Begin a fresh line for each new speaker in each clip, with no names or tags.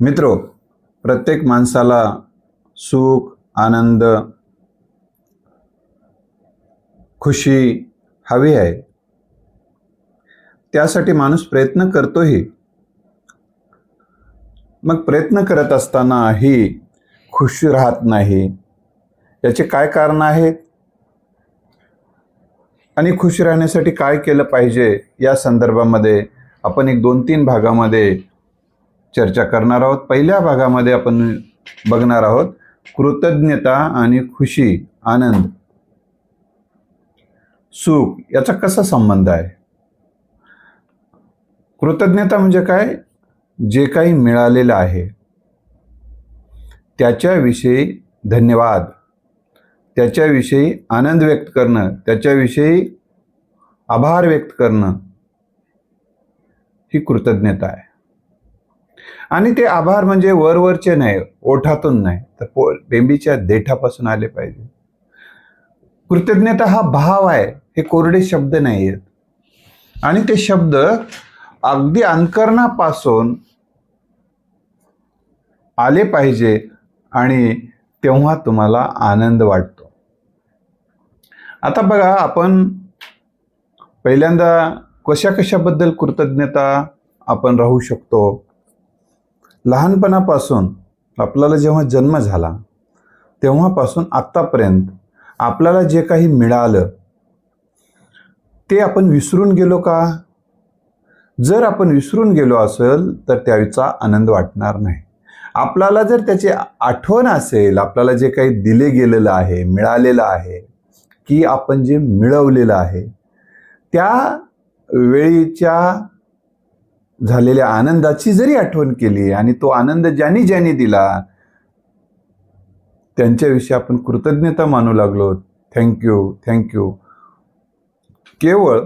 मित्रो प्रत्येक माणसाला सुख आनंद खुशी हवी आहे. त्यासाठी माणूस प्रयत्न करतोही. मग प्रयत्न करत असतानाही खुश राहत नाही. याचे काय कारण आहेत? आणि खुश राहण्यासाठी काय केलं पाहिजे? या संदर्भामध्ये आपण एक दोन तीन भागामध्ये चर्चा करणार आहोत. पहिल्या भागामध्ये आपण बघणार आहोत कृतज्ञता आणि खुशी आनंद सुख याचा कसा संबंध आहे? कृतज्ञता म्हणजे काय? जे काही मिळालेलं आहे. त्याच्याविषयी धन्यवाद. त्याच्याविषयी आनंद व्यक्त करणं. त्याच्याविषयी आभार व्यक्त करणं ही कृतज्ञता आहे. आणि ते आभार म्हणजे वरवरचे नाही ओठातून नाही. तर पो बेंबीच्या देठापासून आले पाहिजे. कृतज्ञता हा भाव आहे हे कोरडे शब्द नाही आहेत आणि ते शब्द अगदी अंतकरणापासून आले पाहिजे आणि तेव्हा तुम्हाला आनंद वाटतो. आता बघा आपण पहिल्यांदा कशा कशाबद्दल कृतज्ञता आपण राहू शकतो? लहानपणापासून आपल्याला जेव्हा जन्म झाला तेव्हापासून आत्तापर्यंत आपल्याला जे काही मिळालं ते आपण विसरून गेलो का? जर आपण विसरून गेलो असेल तर त्याचा आनंद वाटणार नाही. आपल्याला जर त्याची आठवण असेल आपल्याला जे काही दिले गेलेलं आहे मिळालेलं आहे की आपण जे मिळवलेलं आहे त्या वेळीच्या झालेल्या आनंदाची जरी आठवण केली आणि तो आनंद ज्यांनी ज्यांनी दिला त्यांच्याविषयी आपण कृतज्ञता मानू लागलो. थँक्यू थँक्यू केवळ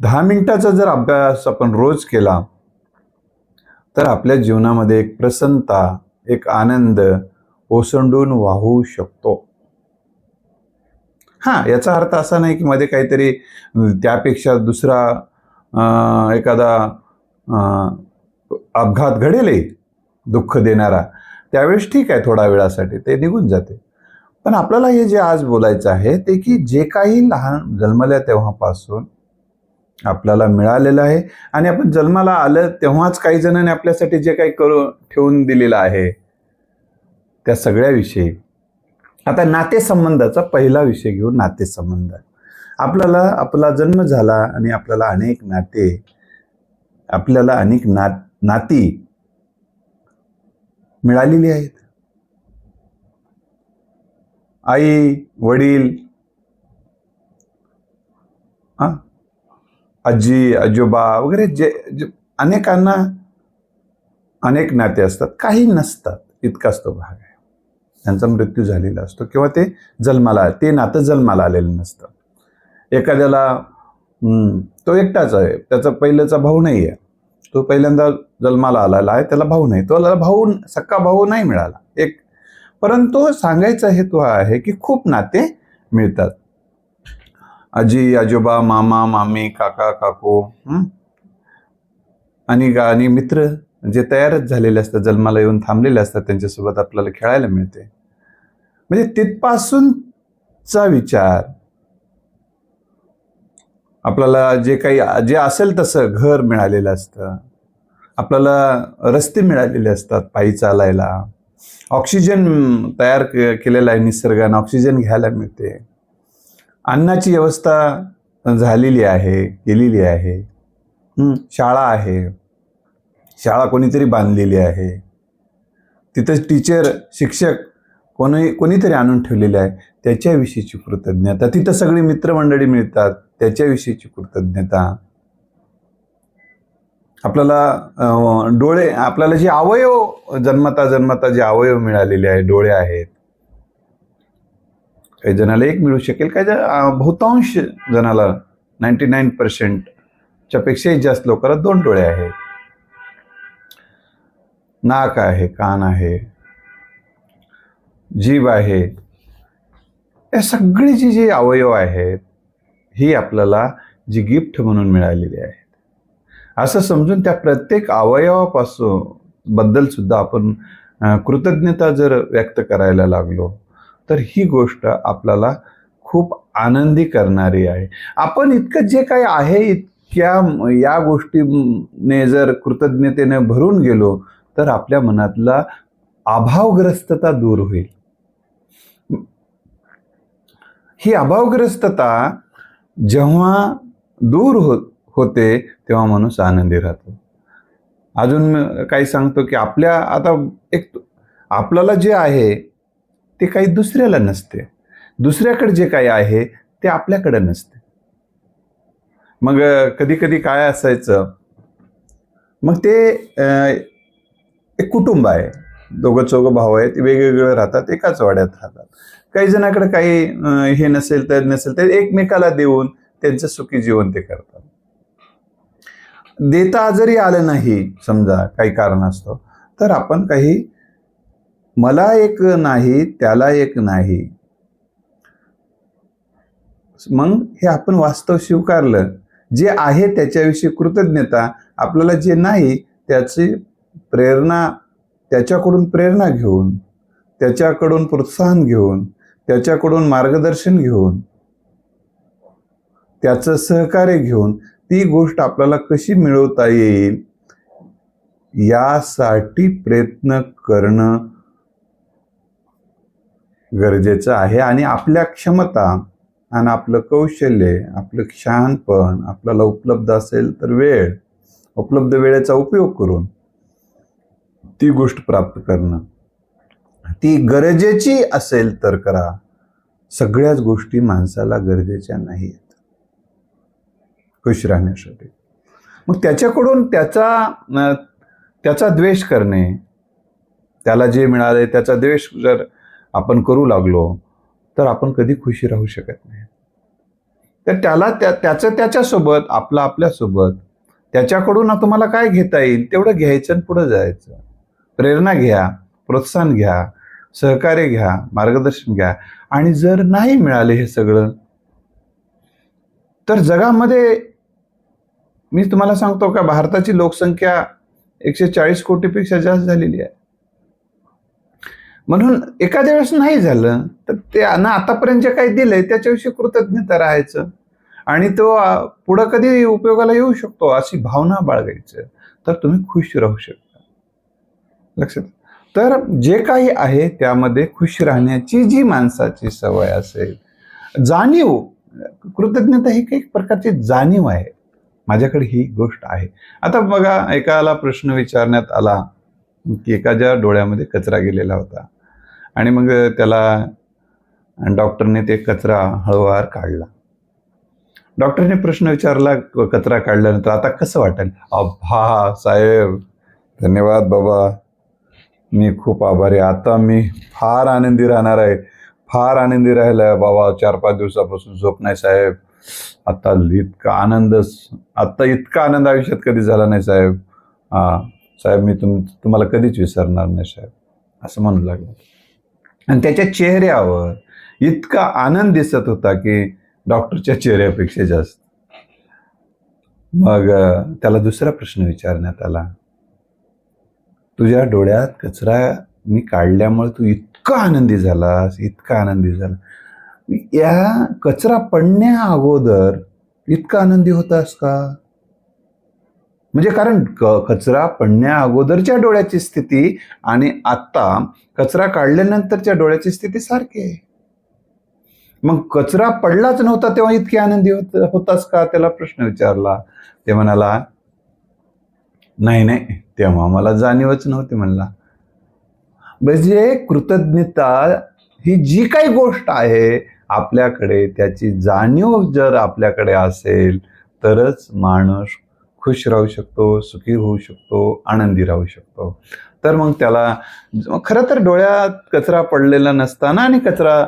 दहा मिनिटाचा जर अभ्यास आपण रोज केला तर आपल्या जीवनामध्ये एक प्रसन्नता एक आनंद ओसंडून वाहू शकतो. हां याचा अर्थ असा नाही की मध्ये काहीतरी त्यापेक्षा दुसरा एखादा अपघात घडेलही दुःख देणारा त्यावेळेस ठीक आहे थोडा वेळासाठी ते निघून जाते. पण आपल्याला हे जे आज बोलायचं आहे ते की जे काही लहान जन्मल्या तेव्हापासून आपल्याला मिळालेलं आहे आणि आपण जन्माला आलं तेव्हाच काही जणांनी आपल्यासाठी जे काही करू ठेवून दिलेलं आहे त्या सगळ्याविषयी आता नातेसंबंधाचा पहिला विषय घेऊन नातेसंबंध. आपल्याला आपला जन्म झाला आणि आपल्याला अनेक नाते आपल्याला अनेक ना नाती मिळालेली आहेत. आई वडील आजी आजोबा वगैरे जे जे अनेकांना अनेक नाते असतात. काही नसतात. इतकाच तो भाग आहे. त्यांचा मृत्यू झालेला असतो किंवा ते जन्माला ते नातं जन्माला आलेलं नसतं. एखाद्याला तो एकटाच आहे. त्याचा पहिल्याचा भाऊ नाही आहे. तो पहिल्यांदा जन्माला आलेला आहे त्याला भाऊ नाही. तो भाऊ सक्का भाऊ नाही मिळाला. एक परंतु सांगायचा हेतू हा आहे की खूप नाते मिळतात. आजी आजोबा मामा मामी काका काकू आणि आणि मित्र जे तयारच झालेले असतात जन्माला येऊन थांबलेले असतात त्यांच्यासोबत आपल्याला खेळायला मिळते. म्हणजे तिथपासूनचा विचार आपल्याला जे काही जे असेल तसं घर मिळालेलं असतं. आपल्याला रस्ते मिळालेले असतात पायी चालायला. ऑक्सिजन तयार के- केलेला आहे निसर्गानं ऑक्सिजन घ्यायला मिळते. अन्नाची व्यवस्था झालेली आहे केलेली आहे. शाळा आहे. शाळा कोणीतरी बांधलेली आहे. तिथं टीचर शिक्षक कोणी कोणीतरी आणून ठेवलेले आहे. त्याच्याविषयीची कृतज्ञता. तिथं सगळी मित्रमंडळी मिळतात. त्याच्याविषयीची कृतज्ञता. आपल्याला डोळे आपल्याला जे अवयव जन्मता जन्मता जे अवयव मिळालेले आहे डोळे आहेत. काही जणाला एक मिळू शकेल काही जण- बहुतांश जणाला नाईन्टी नाईन पर्सेंटच्या पेक्षाही जास्त लोकांना दोन डोळे आहेत. नाक आहे कान आहे जीभ आहे. या सगळी जी जे अवयव आहेत ही आपल्याला जी गिफ्ट म्हणून मिळालेली आहेत असं समजून त्या प्रत्येक अवयवापासून बद्दल सुद्धा आपण कृतज्ञता जर व्यक्त करायला लागलो तर ही गोष्ट आपल्याला खूप आनंदी करणारी आहे. आपण इतकं जे काही आहे इतक्या या गोष्टीने जर कृतज्ञतेने भरून गेलो तर आपल्या मनातला अभावग्रस्तता दूर होईल. ही अभावग्रस्तता जेव्हा दूर हो होते तेव्हा माणूस आनंदी राहतो. अजून काही सांगतो की आपल्या आता एक आपल्याला जे आहे ते काही दुसऱ्याला नसते. दुसऱ्याकडे जे काही आहे ते आपल्याकडे नसते. मग कधी कधी काय असायचं? मग ते एक कुटुंब आहे. दोघं चौघं भाऊ आहेत वेगवेगळे राहतात एकाच वाड्यात राहतात. काही जणांकडे काही हे नसेल तर नसेल तर एकमेकाला देऊन त्यांचं सुखी जीवन ते करतात. देता जरी आलं नाही समजा काही कारण असतो तर आपण काही मला एक नाही त्याला एक नाही. मग हे आपण वास्तव स्वीकारलं. जे आहे त्याच्याविषयी कृतज्ञता आपल्याला जे नाही त्याची प्रेरणा त्याच्याकडून प्रेरणा घेऊन त्याच्याकडून प्रोत्साहन घेऊन त्याच्याकडून मार्गदर्शन घेऊन त्याचं सहकार्य घेऊन ती गोष्ट आपल्याला कशी मिळवता येईल यासाठी प्रयत्न करणं गरजेचं आहे. आणि आपल्या क्षमता आणि आपलं कौशल्य आपलं शहाणपण आपल्याला उपलब्ध असेल तर वेळ उपलब्ध वेळेचा उपयोग करून ती गोष्ट प्राप्त करणं. ती गरजेची असेल तर करा. सगळ्याच गोष्टी माणसाला गरजेच्या नाहीत खुश राहण्यासाठी. मग त्याच्याकडून त्याचा त्याचा द्वेष करणे. त्याला जे मिळाले त्याचा द्वेष जर आपण करू लागलो तर आपण कधी खुशी राहू शकत नाही. तर त्याला त्या त्याचं त्याच्यासोबत आपलं आपल्यासोबत त्याच्याकडून तुम्हाला काय घेता येईल तेवढं घ्यायचं आणि पुढं जायचं. प्रेरणा घ्या प्रोत्साहन घ्या सहकार्य घ्या मार्गदर्शन घ्या. आणि जर नाही मिळाले हे सगळं तर जगामध्ये मी तुम्हाला सांगतो का भारताची लोकसंख्या एकशे चाळीस कोटीपेक्षा जास्त झालेली आहे. म्हणून एखाद्या वेळेस नाही झालं तर ते ना आतापर्यंत जे काही दिलंय त्याच्याविषयी कृतज्ञता राहायचं. आणि तो पुढं कधी उपयोगाला येऊ शकतो अशी भावना बाळगायचं. तर तुम्ही खुश राहू शकता. लक्षात. तर जे काही आहे त्यामध्ये खुश राहण्याची जी माणसाची सवय असेल जाणीव कृतज्ञता ही काही प्रकारची जाणीव आहे. माझ्याकडे ही गोष्ट आहे. आता बघा एकाला प्रश्न विचारण्यात आला की एकाच्या डोळ्यामध्ये कचरा गेलेला होता आणि मग त्याला डॉक्टरने ते कचरा हळूवार काढला. डॉक्टरने प्रश्न विचारला क- कचरा काढल्यानंतर आता कसं वाटेल? अभा साहेब धन्यवाद बाबा. मी खूप आभारी आहे. आता मी फार आनंदी राहणार आहे. फार आनंदी राहिलाय बाबा चार पाच दिवसापासून झोप नाही साहेब. आता इतका आनंद आता इतका आनंद आयुष्यात कधी झाला नाही साहेब. हा साहेब मी तुम तुम्हाला कधीच विसरणार नाही साहेब. असं म्हणू लागलं. आणि त्याच्या चेहऱ्यावर इतका आनंद दिसत होता की डॉक्टरच्या चेहऱ्यापेक्षा जास्त. मग त्याला दुसरा प्रश्न विचारण्यात आला. तुझ्या डोळ्यात कचरा मी काढल्यामुळे तू इतका आनंदी झालास इतका आनंदी झाला. या कचरा पडण्या अगोदर इतका आनंदी होतास का? म्हणजे कारण क- कचरा पडण्या अगोदरच्या डोळ्याची स्थिती आणि आत्ता कचरा काढल्यानंतरच्या डोळ्याची स्थिती सारखी आहे. मग कचरा पडलाच नव्हता तेव्हा इतकी आनंदी होत होतास का? त्याला प्रश्न विचारला. ते म्हणाला नाही नाही. तेव्हा मला जाणीवच नव्हती म्हणला. म्हणजे कृतज्ञता ही जी काही गोष्ट आहे आपल्याकडे त्याची जाणीव जर आपल्याकडे असेल तरच माणूस खुश राहू शकतो सुखी होऊ शकतो आनंदी राहू शकतो. तर मग त्याला खरं तर डोळ्यात कचरा पडलेला नसताना आणि कचरा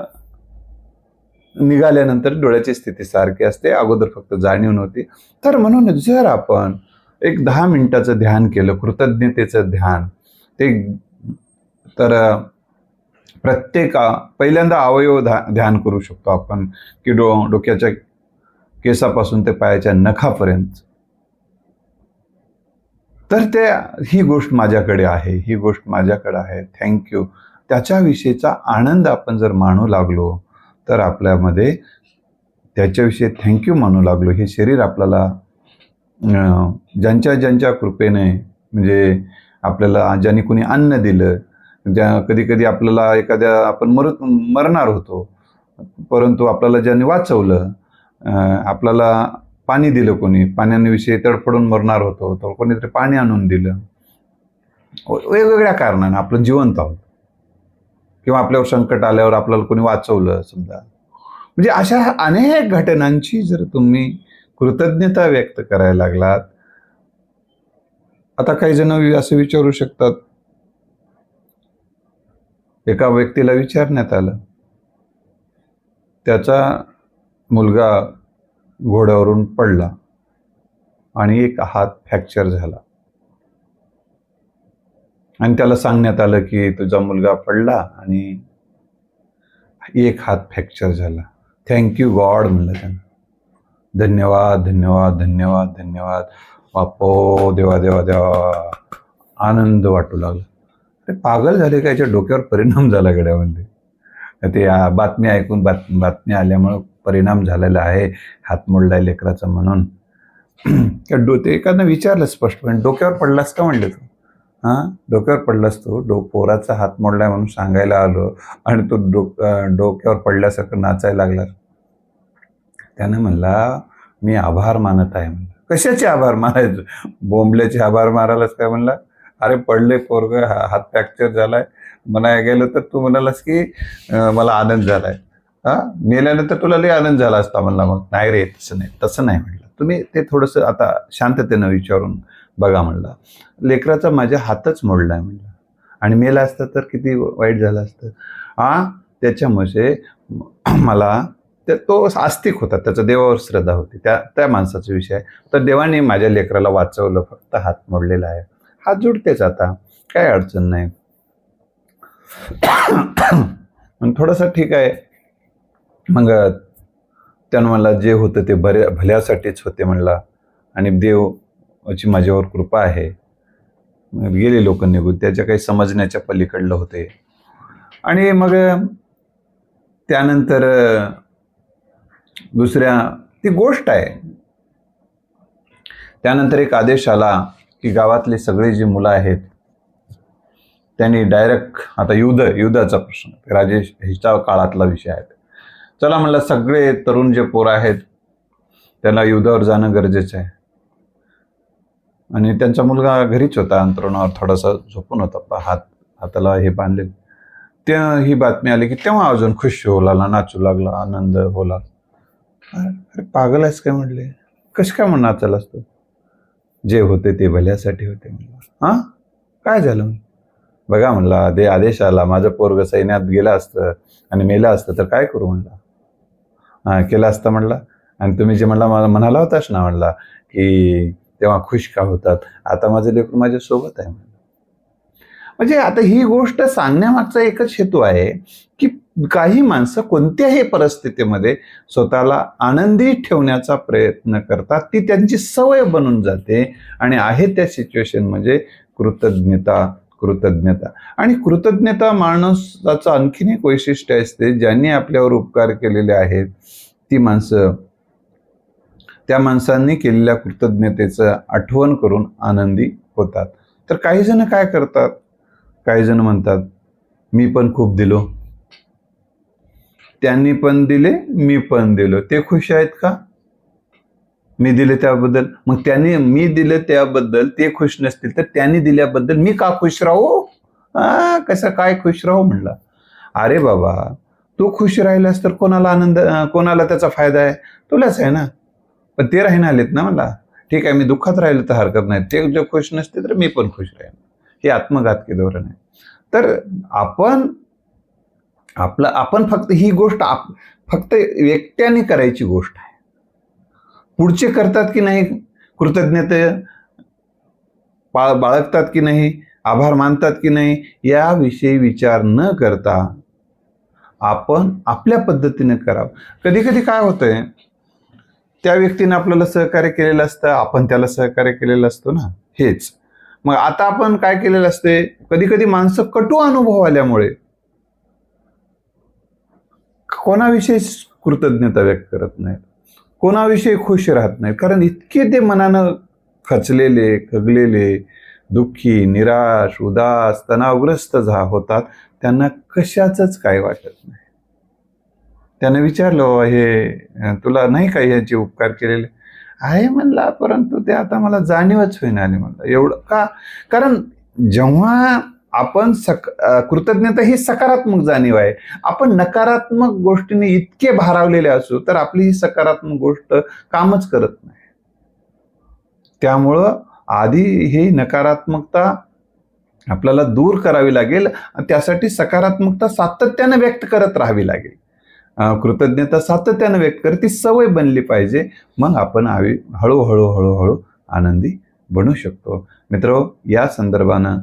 निघाल्यानंतर डोळ्याची स्थिती सारखी असते अगोदर फक्त जाणीव नव्हती. तर म्हणून जर आपण एक दहा मिनिटाचं ध्यान केलं कृतज्ञतेचं ध्यान. ते तर प्रत्येक पहिल्यांदा अवयव धा ध्यान करू शकतो आपण की डो डोक्याच्या केसापासून ते पायाच्या नखापर्यंत. तर ते ही गोष्ट माझ्याकडे आहे ही गोष्ट माझ्याकडे आहे थँक्यू त्याच्याविषयीचा आनंद आपण जर मानू लागलो तर आपल्यामध्ये त्याच्याविषयी थँक्यू मानू लागलो हे शरीर आपल्याला ज्यांच्या ज्यांच्या कृपेने म्हणजे आपल्याला ज्यांनी कोणी अन्न दिलं ज्या कधी कधी आपल्याला एखाद्या आपण मर मरणार होतो परंतु आपल्याला ज्यांनी वाचवलं आपल्याला पाणी दिलं कोणी पाण्याविषयी तडफडून मरणार होतो तर कोणीतरी पाणी आणून दिलं. वेगवेगळ्या कारणाने आपलं जिवंत आहोत. किंवा आपल्यावर संकट आल्यावर आपल्याला कोणी वाचवलं समजा. म्हणजे अशा अनेक घटनांची जर तुम्ही कृतज्ञता व्यक्त करायला लागलात. आता काही जण असं विचारू शकतात. एका व्यक्तीला विचारण्यात आलं. त्याचा मुलगा घोड्यावरून पडला आणि एक हात फ्रॅक्चर झाला. आणि त्याला सांगण्यात आलं की तुझा मुलगा पडला आणि एक हात फ्रॅक्चर झाला. थँक्यू गॉड म्हणलं त्यांना. धन्यवाद धन्यवाद धन्यवाद धन्यवाद. बापो देवा देवा देवा. आनंद वाटू लागला. ते पागल झाले का याच्या डोक्यावर परिणाम झाला गड्यामध्ये? ते बातमी ऐकून बात बातमी आल्यामुळं परिणाम झालेला आहे हात मोडलाय लेकराचा म्हणून. त्या डो ते एखादं विचारलं स्पष्टपणे डोक्यावर पडलास का म्हणले तू? हां? डोक्यावर पडलास तू? डो पोराचा हात मोडलाय म्हणून सांगायला आलो आणि तो डो डोक्यावर पडल्यासारखं नाचायला लागला त्यानं म्हणला मी आभार मानत आहे. म्हणलं कशाचे आभार मानायचं? बोंबल्याचे आभार मारायलाच काय? म्हणला अरे पडले पोरग हात फ्रॅक्चर झालाय. म्हणाय गेलं तर तू म्हणालास की मला आनंद झालाय. हा? मेल्यानंतर तुला लई आनंद झाला असता म्हणला मग. नाही रे तसं नाही तसं नाही म्हणलं. तुम्ही ते थोडंसं आता शांततेनं विचारून बघा म्हणला. लेकराचा माझ्या हातच मोडलाय म्हणलं. आणि मेला असतं तर किती वाईट झालं असतं. हा त्याच्यामुळे मला तर तो आस्तिक होता. त्याचं देवावर श्रद्धा होती. त्या त्या माणसाचा विषय आहे. तर देवाने माझ्या लेकराला वाचवलं फक्त हात मोडलेला आहे. हात जुडतेच आता. काय अडचण नाही. थोडंसं ठीक आहे. मग त्यानं मला जे होतं ते बऱ्या भल्यासाठीच होते म्हणला. आणि देवची माझ्यावर कृपा आहे. गेले लोक निघून. त्याच्या काही समजण्याच्या पलीकडलं होते. आणि मग त्यानंतर दुसऱ्या ती गोष्ट आहे. त्यानंतर एक आदेश आला की गावातली सगळी जी मुलं आहेत त्यांनी डायरेक्ट आता युद्ध युद्धाचा प्रश्न राजेश हिचा काळातला विषय आहे. चला म्हणलं सगळे तरुण जे पोरं आहेत त्याला युद्धावर जाणं गरजेचं आहे. आणि त्यांचा मुलगा घरीच होता अंतरुणावर थोडासा झोपून होता हात हाताला हे बांधले. त्या ही बातमी आली की तेव्हा अजून खुश होऊ लागला नाचू लागला आनंद होला अरे पागल आहेस काय म्हणले कसं काय म्हणणार नाचायला असतो? जे होते ते भल्यासाठी होते म्हणलं. हां? काय झालं बघा म्हणला दे आदेश आला माझं पोरग सैन्यात गेलं असतं आणि मेलं असतं तर काय करू म्हणला? हां केलं असतं म्हणला. आणि तुम्ही जे म्हणला मला म्हणाला होतास ना म्हणला की तेव्हा खुश का होतात? आता माझं लेकरू माझ्यासोबत आहे म्हणलं. म्हणजे आता ही गोष्ट सांगण्यामागचा एकच हेतू आहे की काही माणसं कोणत्याही परिस्थितीमध्ये स्वतःला आनंदी ठेवण्याचा प्रयत्न करतात. ती त्यांची सवय बनून जाते आणि आहे त्या सिच्युएशन म्हणजे कृतज्ञता कृतज्ञता. आणि कृतज्ञता माणसाचं आणखीन एक वैशिष्ट्य असते ज्यांनी आपल्यावर उपकार केलेले आहेत ती माणसं त्या माणसांनी केलेल्या कृतज्ञतेचं आठवण करून आनंदी होतात. तर काही जण काय करतात? काही जण म्हणतात मी पण खूप दिलो. त्यांनी पण दिले मी पण दिलो. ते खुश आहेत का? मी दिले त्याबद्दल? मग त्यांनी मी दिले त्याबद्दल ते खुश नसतील तर त्यांनी दिल्याबद्दल मी का खुश राहू? हा कसं काय खुश राहू म्हणला? अरे बाबा तू खुश राहिलास तर कोणाला आनंद कोणाला त्याचा फायदा आहे? तुलाच आहे ना? पण ते राहीन आलेत ना मला. ठीक आहे मी दुःखात राहिलं तर हरकत नाही. ते जे खुश नसते तर मी पण खुश राहीन. हे आत्मघातकी धोरण आहे. तर आपण आपलं आपण फक्त ही गोष्ट आप फक्त व्यक्त्याने करायची गोष्ट आहे. पुढचे करतात की नाही? कृतज्ञते बाळ बाळगतात की नाही? आभार मानतात की नाही? याविषयी विचार न करता आपण आपल्या पद्धतीने करावं. कधी कधी काय होतंय त्या व्यक्तीने आपल्याला सहकार्य केलेलं असतं आपण त्याला सहकार्य केलेलं असतो ना? हेच. मग आता आपण काय केलेलं असते कधी कधी माणसं कटू अनुभव आल्यामुळे कोणाविषयी कृतज्ञता व्यक्त करत नाहीत? कोणाविषयी खुश राहत नाहीत? कारण इतके ते मनानं खचलेले खगलेले दुःखी निराश उदास तणावग्रस्त झा होतात. त्यांना कशाचंच काय वाटत नाही. त्यानं विचारलं "बाबा, हे तुला नाही का याचे उपकार केलेले? आहे म्हणला परंतु ते आता मला जाणीवच होईना आली. म्हणलं एवढं का? कारण जेव्हा आपण सक कृतज्ञता ही सकारात्मक जाणीव आहे. आपण नकारात्मक गोष्टीने इतके भारावलेले असू तर आपली ही सकारात्मक गोष्ट कामच करत नाही. त्यामुळं आधी ही नकारात्मकता आपल्याला दूर करावी लागेल त्यासाठी सकारात्मकता सातत्यानं व्यक्त करत राहावी लागेल. कृतज्ञता सातत्यानं व्यक्त करत ती सवय बनली पाहिजे. मग आपण हवी हळूहळू हळूहळू आनंदी बनू शकतो. मित्र या संदर्भानं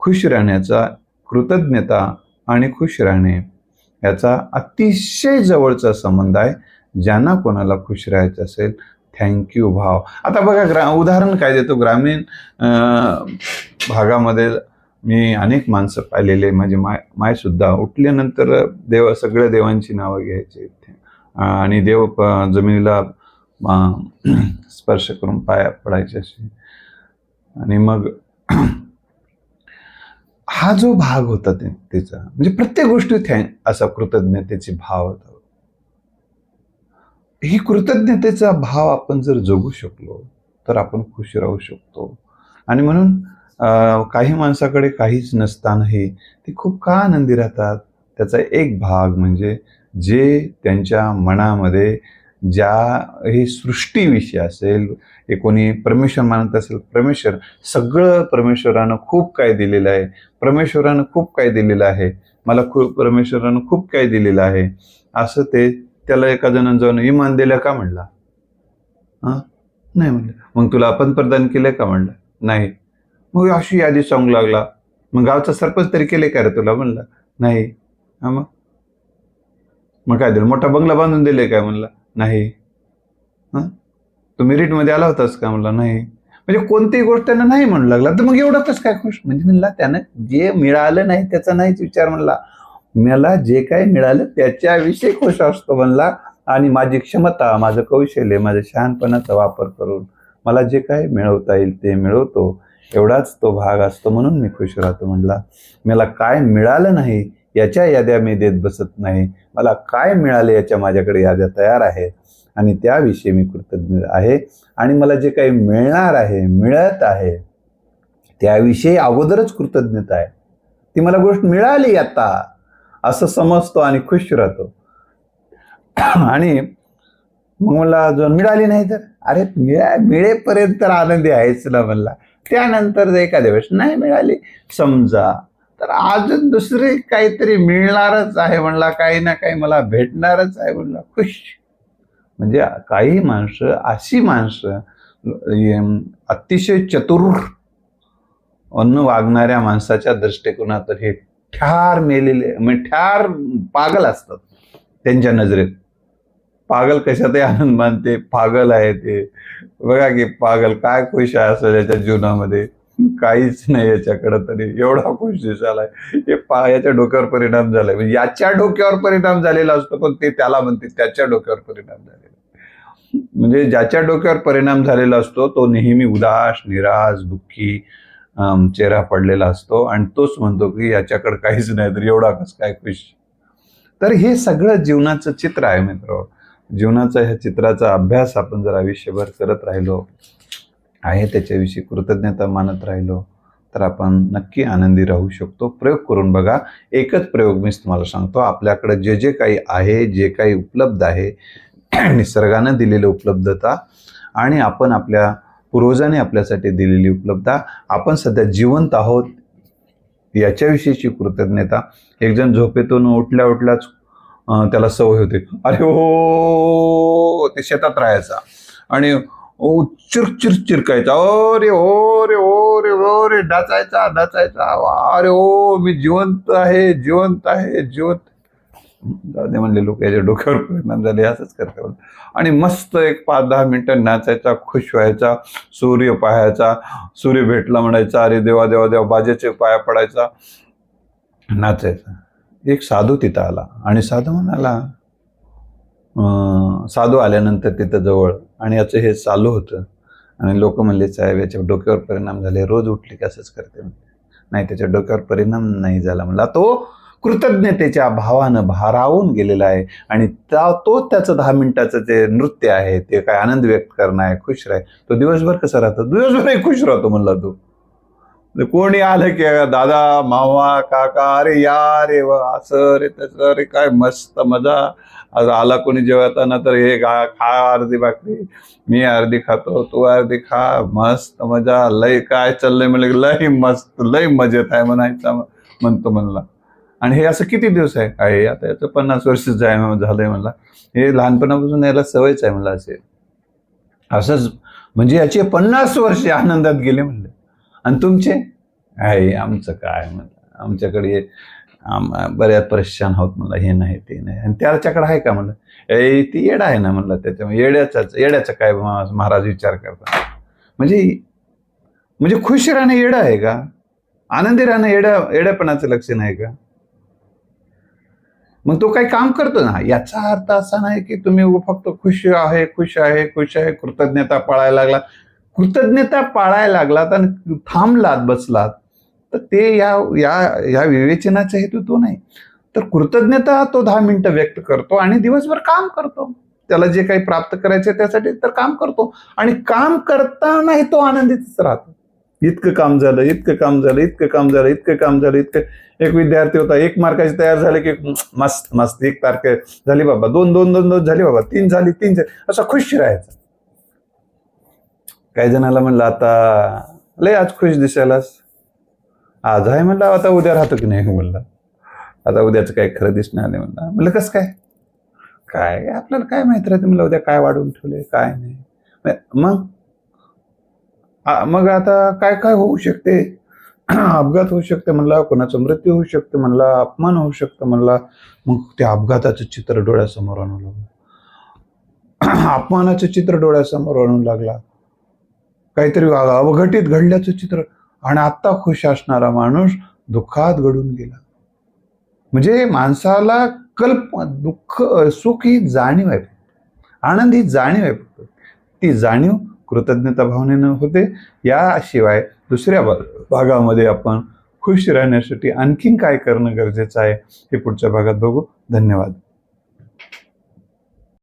खुश राहण्याचा कृतज्ञता आणि खुश राहणे याचा अतिशय जवळचा संबंध आहे. ज्यांना कोणाला खुश राहायचं असेल थँक्यू भाव. आता बघा ग्रा उदाहरण काय देतो? ग्रामीण भागामध्ये मी अनेक माणसं पाहिलेले माझे माय मायसुद्धा उठल्यानंतर देव सगळ्या देवांची नावं घ्यायची. आणि देव प- जमिनीला स्पर्श करून पाया पडायचे असे. आणि मग हा जो भाग होता ते त्याचा म्हणजे प्रत्येक गोष्टी थँक असा कृतज्ञतेचे भाव होता. ही कृतज्ञतेचा भाव आपण जर जगू शकलो तर आपण खुश राहू शकतो. आणि म्हणून काही माणसाकडे काहीच नसतानाही ते खूप का आनंदी राहतात? त्याचा एक भाग म्हणजे जे त्यांच्या मनामध्ये ज्या हे सृष्टीविषयी असेल हे कोणी परमेश्वर मानत असेल परमेश्वर सगळं परमेश्वरानं खूप काय दिलेलं आहे. परमेश्वरानं खूप काय दिलेलं आहे. मला खूप परमेश्वरानं खूप काय दिलेलं आहे. असं ते त्याला एका जणांना जाऊन इमान दिलं का? म्हणला. हां? नाही म्हणलं. मग तुला आपण प्रदान केलं का? म्हणलं. नाही. मग अशी यादी सांगू लागला. मग गावचा सरपंच तरी केले का रे तुला? म्हणलं. नाही. हा मग? मग काय दिलं? मोठा बंगला बांधून दिले काय? म्हणला. नाही. हां? तू मेरिटमध्ये आला होतास का? म्हणला नाही. म्हणजे कोणतीही गोष्ट त्यानं नाही म्हणू लागला. तर मग एवढं कसं काय खुश? म्हणजे म्हणला त्यानं जे मिळालं नाही त्याचा नाहीच विचार म्हणला. मला जे काय मिळालं त्याच्याविषयी खुश असतो म्हणला. आणि माझी क्षमता माझं कौशल्य माझ्या शहाणपणाचा वापर करून मला जे काय मिळवता येईल ते मिळवतो. एवढाच तो भाग असतो म्हणून मी खुश राहतो म्हणला. मला काय मिळालं नाही याच्या याद्या मी देत बसत नाही. मला काय मिळाले याच्या माझ्याकडे याद्या तयार आहेत? आणि त्याविषयी मी कृतज्ञ आहे. आणि मला जे काही मिळणार आहे मिळत आहे त्याविषयी अगोदरच कृतज्ञता आहे. ती मला गोष्ट मिळाली आता. असं समजतो आणि खुश राहतो. आणि मग मला अजून मिळाली नाही तर? अरे मिळा मिळेपर्यंत तर आनंदी आहेच ना म्हणला. त्यानंतर जर एखाद्या वेळेस नाही मिळाली समजा. तर अजून दुसरी काहीतरी मिळणारच आहे म्हणला काही ना काही मला भेटणारच आहे म्हणला. खुश. म्हणजे काही माणसं अशी माणसं अतिशय चतुर अन्न वागणाऱ्या माणसाच्या दृष्टिकोनात हे ठार मेलेले म्हणजे ठार पागल असतात त्यांच्या नजरेत. पागल कशातही आनंद मानते पागल आहे ते. बघा की पागल काय खुश आहे असं त्याच्या जीवनामध्ये. काहीच नाही याच्याकडं तरी. एवढा खुश दिसायलाय. हे पायाच्या डोक्यावर परिणाम झालाय. म्हणजे याच्या डोक्यावर परिणाम झालेला असतो पण ते त्याला म्हणते त्याच्या डोक्यावर परिणाम झालेला म्हणजे ज्याच्या डोक्यावर परिणाम झालेला असतो तो नेहमी उदास निराश दुःखी चेहरा पडलेला असतो आणि तोच म्हणतो की याच्याकडे काहीच नाही तर एवढा कस काय खुश? तर हे सगळं जीवनाचं चित्र आहे मित्र जीवनाचा ह्या चित्राचा अभ्यास आपण जर आयुष्यभर करत राहिलो आहे त्याच्याविषयी कृतज्ञता मानत राहिलो तर आपण नक्की आनंदी राहू शकतो. प्रयोग करून बघा. एकच प्रयोग मी तुम्हाला सांगतो. आपल्याकडे जे जे काही आहे जे काही उपलब्ध आहे निसर्गानं दिलेली उपलब्धता आणि आपण आपल्या पूर्वजाने आपल्यासाठी दिलेली उपलब्धता आपण सध्या जिवंत आहोत याच्याविषयीची कृतज्ञता. एकजण झोपेतून उठल्या उठल्याच त्याला सवय होते. अरे हो ते शेतात राहायचा. आणि चिर चिर चिरकायचा ओ रे ओ रे ओ रे ओ रे डाचायचा नाचायचा. वा, अरे ओ मी जिवंत आहे जिवंत आहे जिवंत. जाऊ दे म्हणले लोक याच्या डोक्यावर परिणाम झाले असंच करते आणि मस्त एक पाच दहा मिनटं नाचायचा खुश व्हायचा सूर्य पाहायचा सूर्य भेटला म्हणायचा अरे देवा देवा देवा बाजेचे पाया पडायचा. नाचायचा. एक साधू तिथं आला आणि साधू म्हणाला साधू आल्यानंतर तिथं जवळ आणि याचं हे चालू होतं. आणि लोक म्हणले साहेब याच्या डोक्यावर परिणाम झाले. रोज उठले की असंच करते. नाही त्याच्या डोक्यावर परिणाम नाही झाला म्हणला. तो कृतज्ञतेच्या भावानं भारावून गेलेला आहे. आणि त्या तो त्याचं दहा मिनिटाचं जे नृत्य आहे ते काय आनंद व्यक्त करणं आहे खुश राहे. तो दिवसभर कसं राहतो? दिवसभरही खुश राहतो म्हणला तो. म्हणजे कोणी आलं की दादा मामा काका अरे या रे वा असं रे तसं अरे काय मस्त मजा. आज आला कोणी जेवताना तर हे गा खा अर्धी भाकरी. मी अर्धी खातो तू अर्धी खा. मस्त मजा. लय काय चाललंय म्हणजे लय मस्त लय मजेत आहे म्हणायचा म्हणतो म्हणला. आणि हे असं किती दिवस आहे? काय आता याचं पन्नास वर्ष जाय झालंय म्हणला. हे लहानपणापासून याला सवयच आहे मला असे. असंच म्हणजे याचे पन्नास वर्ष आनंदात गेले म्हणले. आणि तुमचे? आहे आमचं काय म्हणलं? आमच्याकडे बऱ्याच परेशान आहोत म्हणलं हे नाही ते नाही. आणि त्याच्याकडे आहे का म्हणलं? ए ती येडा आहे ना म्हणलं त्याच्यामुळे येड्याचाच येड्याचा काय महाराज विचार करतात. म्हणजे म्हणजे खुश राहणं येडं आहे का? आनंदी राहणं येड्या येड्यापणाचं लक्षण आहे का? मग तो काही काम करतो ना? याचा अर्थ असा नाही की तुम्ही फक्त खुश आहे खुश आहे खुश आहे कृतज्ञता पाळायला लागला. कृतज्ञता पाळायला लागलात आणि थांबलात बसलात. तर ते या या या विवेचनाचा हेतू तो नाही. तर कृतज्ञता तो दहा मिनिटं व्यक्त करतो आणि दिवसभर काम करतो. त्याला जे काही प्राप्त करायचं त्यासाठी तर काम करतो. आणि काम करतानाही तो आनंदीतच राहतो. इतकं काम झालं इतकं काम झालं इतकं काम झालं इतकं काम झालं इतकं. एक विद्यार्थी होता एक मार्काची तयार झाले की मस्त मस्त एक तारखे झाली बाबा. दोन दोन दोन दोन झाली बाबा. तीन झाली तीन झाली. असं खुश राहायचं. काही जणाला म्हणलं आता लय आज खुश दिसायलास. आज आहे म्हणलं आता उद्या राहतो की नाही? म्हणलं. आता उद्याचं काही खरं दिसणार नाही म्हणलं. म्हणलं कसं काय? काय आपल्याला काय माहीत राहते? म्हणलं उद्या काय वाढवून ठेवले काय नाही. मग? मग आता काय काय होऊ शकते? अपघात होऊ शकते म्हणला कोणाचा मृत्यू होऊ शकते म्हणला अपमान होऊ शकतं म्हणला. मग त्या अपघाताचं चित्र डोळ्यासमोर आणू लागलं. अपमानाचं चित्र डोळ्यासमोर आणू लागला. काहीतरी अवघटित घडल्याचं चित्र आणि आत्ता खुश असणारा माणूस दुःखात घडून गेला. म्हणजे माणसाला कल्प दुःख सुख ही जाणीव आहे आनंद ही जाणीव आहे फक्त. ती जाणीव कृतज्ञता भावनेनं होते. याशिवाय दुसऱ्या भा- भागामध्ये आपण खुश राहण्यासाठी आणखीन काय करणं गरजेचं आहे हे पुढच्या भागात बघू. धन्यवाद.